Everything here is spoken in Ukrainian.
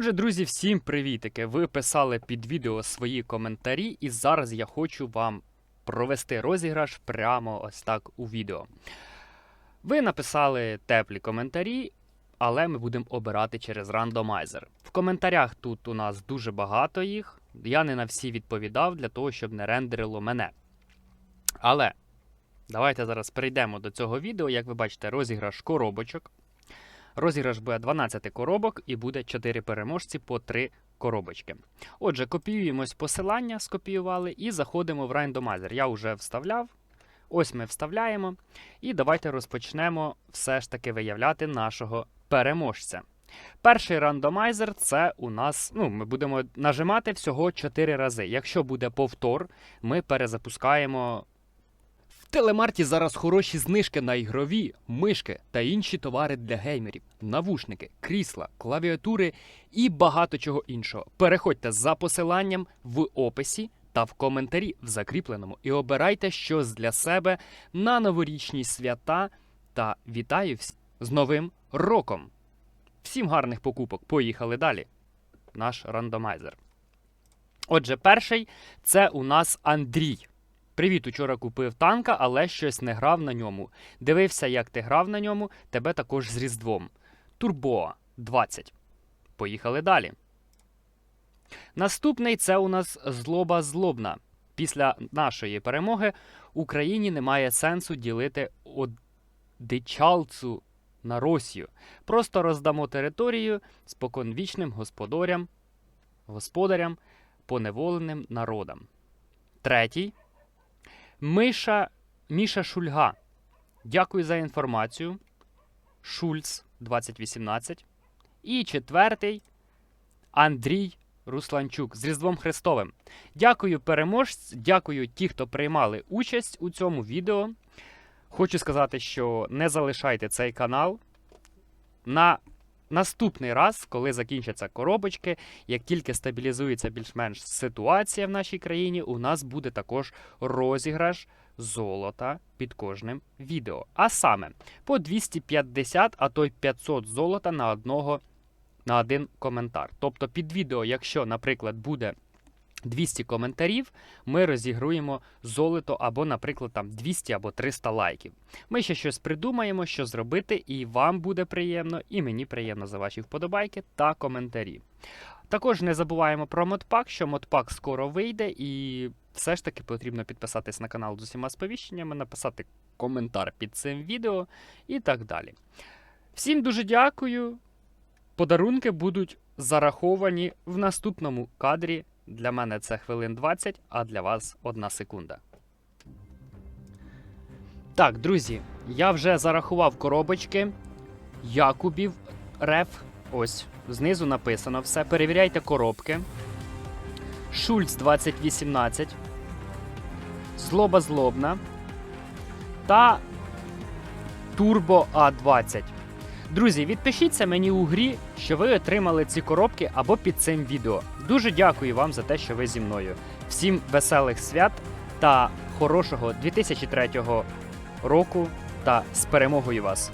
Отже, друзі, всім привітики! Ви писали під відео свої коментарі, і зараз я хочу вам провести розіграш прямо ось так у відео. Ви написали теплі коментарі, але ми будемо обирати через рандомайзер. В коментарях тут у нас дуже багато їх. Я не на всі відповідав для того, щоб не рендерило мене. Але давайте зараз перейдемо до цього відео. Як ви бачите, розіграш коробочок. Розіграш буде 12 коробок і буде 4 переможці по 3 коробочки. Отже, копіюємось посилання, скопіювали і заходимо в рандомайзер. Я вже вставляв. Ось ми вставляємо. І давайте розпочнемо все ж таки виявляти нашого переможця. Перший рандомайзер це у нас, ну, ми будемо нажимати всього 4 рази. Якщо буде повтор, ми перезапускаємо телемарті зараз хороші знижки на ігрові, мишки та інші товари для геймерів, навушники, крісла, клавіатури і багато чого іншого. Переходьте за посиланням в описі та в коментарі в закріпленому і обирайте щось для себе на новорічні свята. Та вітаю всіх з Новим роком! Всім гарних покупок! Поїхали далі. Наш рандомайзер. Отже, перший це у нас Андрій. Привіт, учора купив танка, але щось не грав на ньому. Дивився, як ти грав на ньому, тебе також з Різдвом. Турбо 20. Поїхали далі. Наступний це у нас злоба злобна. Після нашої перемоги Україні немає сенсу ділити одичалцу на Росію. Просто роздамо територію споконвічним господарям, господарям, поневоленим народам. Третій. Миша Міша Шульга. Дякую за інформацію. Шульц 2018. І четвертий Андрій Русланчук з Різдвом Христовим. Дякую переможць, дякую ті, хто приймали участь у цьому відео. Хочу сказати, що не залишайте цей канал. На наступний раз, коли закінчаться коробочки, як тільки стабілізується більш-менш ситуація в нашій країні, у нас буде також розіграш золота під кожним відео. А саме по 250, а то й 500 золота на одного на один коментар. Тобто під відео, якщо, наприклад, буде 200 коментарів, ми розігруємо золото або, наприклад, там 200 або 300 лайків. Ми ще щось придумаємо, що зробити, і вам буде приємно, і мені приємно за ваші вподобайки та коментарі. Також не забуваємо про модпак, що модпак скоро вийде, і все ж таки потрібно підписатись на канал з усіма сповіщеннями, написати коментар під цим відео і так далі. Всім дуже дякую. Подарунки будуть зараховані в наступному кадрі. Для мене це хвилин 20, а для вас одна секунда. Так, друзі, я вже зарахував коробочки. Якубів Реф. Ось, знизу написано все. Перевіряйте коробки. Шульц 2018. Злоба злобна. Та Турбо А20. Друзі, відпишіться мені у грі, що ви отримали ці коробки або під цим відео. Дуже дякую вам за те, що ви зі мною. Всім веселих свят та хорошого 2003 року та з перемогою вас!